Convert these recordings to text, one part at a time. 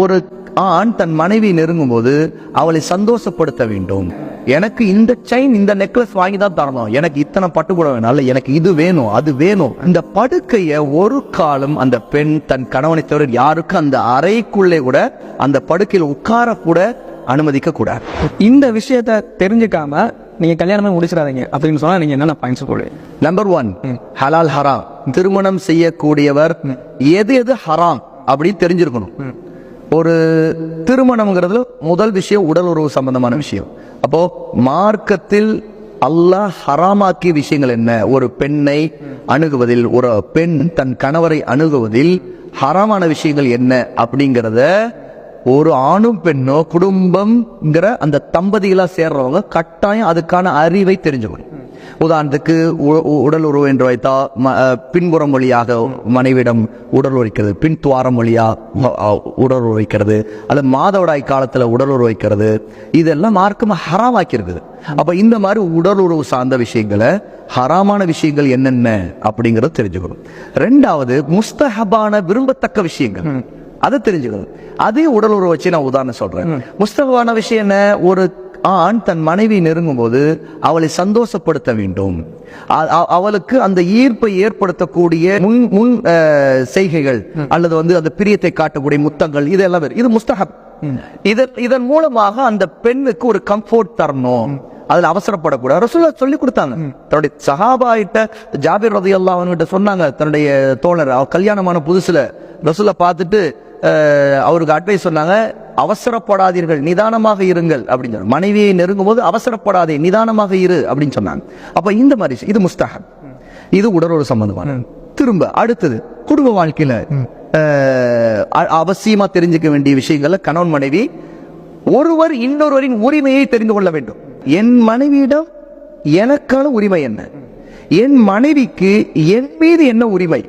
ஒரு ஆண் தன் மனைவி நெருங்கும் போது அவளை சந்தோஷப்படுத்த வேண்டும். எனக்கு இந்த செயின் இந்த நெக்லஸ் வாங்கி தான் தரணும். எனக்கு இத்தனை பட்டு கூட வேணும். அல்ல எனக்கு இது வேணும் அது வேணும். இந்த படுக்கைய ஒரு காலம் அந்த பெண் தன் கணவனை தவிர யாருக்கும் அந்த அறைக்குள்ளே கூட அந்த படுக்கையில் உட்கார கூட அனுமதிக்க கூடாது. இந்த விஷயத்த தெரிஞ்சுக்காம நீங்க கல்யாணமே முடிச்சிடாதீங்க அப்படின்னு சொன்னா நீங்க என்னென்ன பாயிண்ட்ஸ் போடுவீங்க? நம்பர் ஒன் ஹலால் ஹராம் திருமணம் செய்யக்கூடியவர் எது எது ஹராம் அப்படின்னு தெரிஞ்சிருக்கணும். ஒரு திருமணம்ங்கிறது முதல் விஷயம் உடல் உறவு சம்பந்தமான விஷயம். அப்போ மார்க்கத்தில் அல்லாஹ் ஹராமாக்கிய விஷயங்கள் என்ன? ஒரு பெண்ணை அணுகுவதில் ஒரு பெண் தன் கணவரை அணுகுவதில் ஹராமான விஷயங்கள் என்ன அப்படிங்கிறத ஒரு ஆணும் பெண்ணோ குடும்பம்ங்கிற அந்த தம்பதிகளா சேர்றவங்க கட்டாயம் அதுக்கான அறிவை தெரிஞ்சுக்கணும். உதாரணத்துக்கு உடல் உறவு என்று வைத்தா பின்புறம் வழியாக மனைவிடம் உடல் உரைக்கிறது பின் துவாரம் வழியா உடல் உரைக்கிறது அல்லது மாதவிடாய் காலத்துல உடல் உறவு வைக்கிறது. இதெல்லாம் மார்க்கம் ஹராமாக்கி இருக்குது அப்ப இந்த மாதிரி உடல் உறவு சார்ந்த விஷயங்களை ஹராமான விஷயங்கள் என்னென்ன அப்படிங்கறத தெரிஞ்சுக்கணும். ரெண்டாவது முஸ்தஹபான விரும்பத்தக்க விஷயங்கள். அதை தெரிஞ்சுக்கணும். அதே உடல் உறவு வச்சு நான் உதாரணம் சொல்றேன். முஸ்தகமான விஷயம் என்ன? ஒரு ஆண் தன் மனைவி நெருங்கும் போது அவளை சந்தோஷப்படுத்த வேண்டும். அவளுக்கு அந்த ஈர்ப்பை ஏற்படுத்தக்கூடிய முன் முன் செய்கைகள் அல்லது வந்து அந்த பிரியத்தை காட்டக்கூடிய முத்தங்கள் இதெல்லாம். இது முஸ்தகப் இதன் இதன் மூலமாக அந்த பெண்ணுக்கு ஒரு கம்ஃபோர்ட் தரணும். அதுல அவசரப்படக்கூடாது. ரசூலா சொல்லி கொடுத்தாங்க. தன்னுடைய சஹாபாயிட்ட ஜாபிர் ரதி அல்லாஹ்கிட்ட சொன்னாங்க தன்னுடைய தோழர் அவ கல்யாணமான புதுசுல ரசூலை பார்த்துட்டு அவருக்கு அட்வைஸ் சொன்னாங்க அவசரப்படாதீர்கள் நிதானமாக இருங்கள் அப்படின்னு சொன்னாங்க. மனைவியை நெருங்கும் போது அவசரப்படாதே நிதானமாக இரு அப்படின்னு சொன்னாங்க. அப்ப இந்த மாதிரி இது முஸ்தகம் இது உடலோடு சம்பந்தமான. திரும்ப அடுத்தது குடும்ப வாழ்க்கையில அ- அவசியமா தெரிஞ்சுக்க வேண்டிய விஷயங்கள்ல கணவன் மனைவி ஒருவர் இன்னொருவரின் உரிமையை தெரிந்து கொள்ள வேண்டும். என் மனைவியிடம் எனக்கான உரிமை என்ன? என் மனைவிக்கு என் மீது என்ன உரிமை?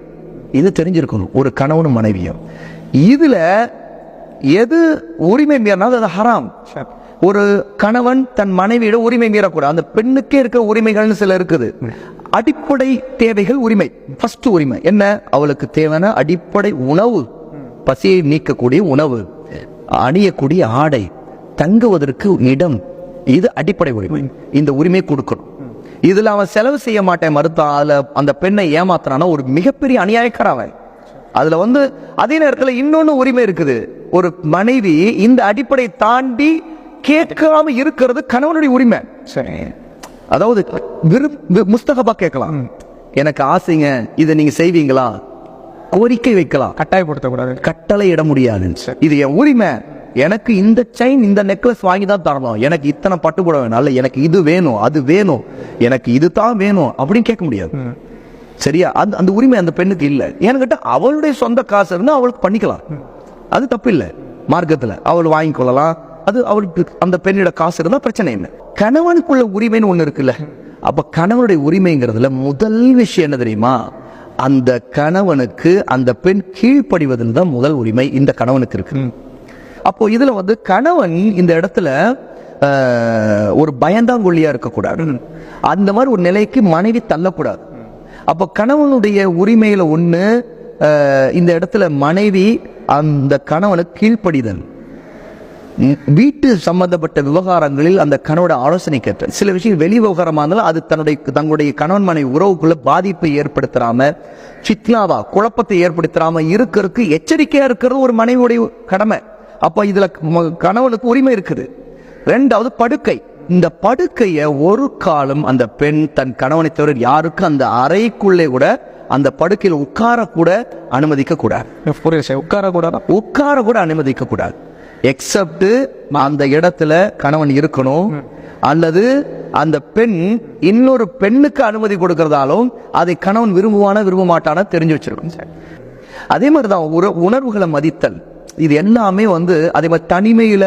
இது தெரிஞ்சிருக்கணும். ஒரு கணவனும் மனைவியும். இதுல எது உரிமை மீறினாலும் அது ஹராம். ஒரு கணவன் தன் மனைவியிட உரிமை மீறக்கூடாது. அந்த பெண்ணுக்கே இருக்க உரிமைகள்னு சில இருக்குது. அடிப்படை தேவைகள் உரிமை. ஃபர்ஸ்ட் உரிமை. என்ன? அவளுக்கு தேவையான அடிப்படை உணவு. பசியை நீக்கக்கூடிய உணவு. அணியக்கூடிய ஆடை. தங்குவதற்கு இடம். இது அடிப்படை உரிமை. இந்த உரிமை கொடுக்கணும். இதுல அவன் செலவு செய்ய மாட்டேன். மறுத்தான் அதுல அந்த பெண்ணை ஏமாத்தினானா ஒரு மிகப்பெரிய அநியாயக்காரன் அவன். அதுல வந்து அதே நேரத்துல இன்னொன்னு உரிமை இருக்குது. ஒரு மனைவி இந்த அடிப்படை தாண்டி கேட்காம இருக்கிறது கணவனுடைய உரிமை. சரி. அதாவது முஸ்தகபா கேட்கலாம். எனக்கு ஆசைங்க இதை நீங்க செய்வீங்களா? கோரிக்கை வைக்கலாம். கட்டாயப்படுத்தக்கூடாது. கட்டளை இட முடியாது. இது என் உரிமை. எனக்கு இந்த செயின் இந்த நெக்லஸ் வாங்கி தான் தரணும். எனக்கு இத்தனை பட்டு கூட வேணும். அல்ல எனக்கு இது வேணும் அது வேணும். எனக்கு இது தான் வேணும் அப்படின்னு கேட்க முடியாது. சரியா? அந்த அந்த உரிமை அந்த பெண்ணுக்கு இல்ல. ஏன்னு அவளுடைய சொந்த காசு இருந்தா அவளுக்கு பண்ணிக்கலாம். அது தப்பு இல்ல மார்க்கத்துல அவள் வாங்கி கொள்ளலாம் அது அவளுக்கு அந்த பெண்ணோட காசு இருந்தா பிரச்சனை இல்லை கணவனுக்குள்ள உரிமைன்னு ஒண்ணு இருக்குல்ல. அப்ப கணவனுடைய உரிமைங்கிறதுல முதல் விஷயம் என்ன தெரியுமா? அந்த கணவனுக்கு அந்த பெண் கீழ்ப்படிவதில் தான் முதல் உரிமை இந்த கணவனுக்கு இருக்கு. அப்போ இதுல வந்து கணவன் இந்த இடத்துல ஒரு பயந்தாங்கொல்லியா இருக்கக்கூடாது. அந்த மாதிரி ஒரு நிலைக்கு மனைவி தள்ளக்கூடாது. அப்போ கணவனுடைய உரிமையில ஆஹ், இந்த இடத்துல மனைவி அந்த கணவனுக்கு கீழ்ப்படிதல். வீட்டு சம்பந்தப்பட்ட விவகாரங்களில் அந்த கணவனோட ஆலோசனை கேட்ட சில விஷயம் வெளி விவகாரமாக இருந்தாலும் அது தன்னுடைய தங்களுடைய கணவன் மனைவி உறவுக்குள்ள பாதிப்பை ஏற்படுத்தாம சித்லாவா குழப்பத்தை ஏற்படுத்தாம இருக்கிறதுக்கு எச்சரிக்கையா இருக்கிறது ஒரு மனைவியுடைய கடமை. அப்ப இதுல கணவனுக்கு உரிமை இருக்குது. ரெண்டாவது படுக்கை. இந்த படுக்கைய ஒரு காலம் அந்த பெண் தன் கணவனை தவிர யாருக்கும் அந்த அறைக்குள்ளே கூட அந்த படுக்கையில் உட்கார கூட அனுமதிக்க கூடாது புரியுது சார் உட்காரக்கூடாதா? உட்கார கூட அனுமதிக்க கூடாது எக்ஸப்ட் அந்த இடத்துல கணவன் இருக்கணும் அல்லது அந்த பெண் இன்னொரு பெண்ணுக்கு அனுமதி கொடுக்கறதாலும் அதை கணவன் விரும்புவானா விரும்ப மாட்டானா தெரிஞ்சு சார். அதே மாதிரி தான் உணர்வுகளை மதித்தல். இது எல்லாமே வந்து அதே மாதிரி தனிமையில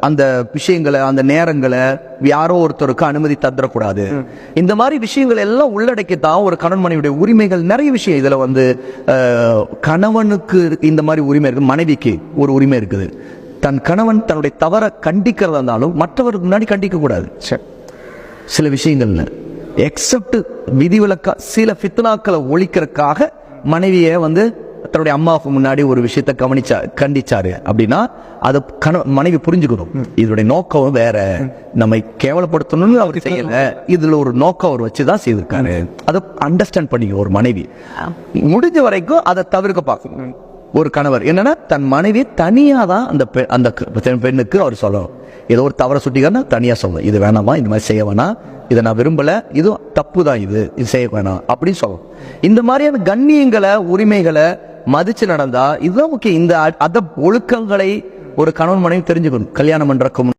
அந்த விஷயங்களை அந்த நேரங்களை யாரோ ஒருத்தருக்கு அனுமதி தந்துடக்கூடாது இந்த மாதிரி விஷயங்கள் எல்லாம் உள்ளடக்கித்தான் ஒரு கணவன் மனைவியுடைய உரிமைகள் நிறைய விஷயம் இதுல வந்து கணவனுக்கு இந்த மாதிரி உரிமை இருக்கு மனைவிக்கு ஒரு உரிமை இருக்குது. தன் கணவன் தன்னுடைய தவற கண்டிக்கிறதா இருந்தாலும் மற்றவருக்கு முன்னாடி கண்டிக்க கூடாது சரி. சில விஷயங்கள்ல. எக்ஸப்ட் விதிவிலக்கா சில ஃபித்னாக்களை ஒழிக்கிறதுக்காக மனைவியை வந்து தன்னுடைய அம்மாவுக்கு முன்னாடி ஒரு விஷயத்த கவனிச்சா கண்டிச்சாரு. அப்படின்னா அது கண மனைவி புரிஞ்சுக்கணும். இதனுடைய நோக்கம் வேற. நம்மை கேவலப்படுத்தணும்னு அவர் செய்யல. இதுல ஒரு நோக்கம் அவர் வச்சுதான் செய்திருக்காரு. அதை அண்டர்ஸ்டாண்ட் பண்ணிக்க ஒரு மனைவி. முடிஞ்ச வரைக்கும் அதை தவிர்க்க பார்க்கணும். ஒரு கணவர். என்னன்னா தன் மனைவி தனியா தான் அந்த பெ- அந்த பெண்ணுக்கு அவர் சொல்லணும். ஏதோ ஒரு தவறை சுட்டிக்காரனா தனியா சொல்லணும். இது வேணாமா? இந்த மாதிரி செய்ய வேணாம். இதை நான் விரும்பல. இது தப்பு தான் இது. இது செய்ய வேணாம். அப்படின்னு சொல்லணும். இந்த மாதிரியான கண்ணியங்களை உரிமைகளை மதிச்சு நடந்தா இதுதான் முக்கியம். இந்த அத ஒழுக்கங்களை ஒரு கணவன் மனைவி தெரிஞ்சுக்கணும். கல்யாணம் பண்றதுக்கு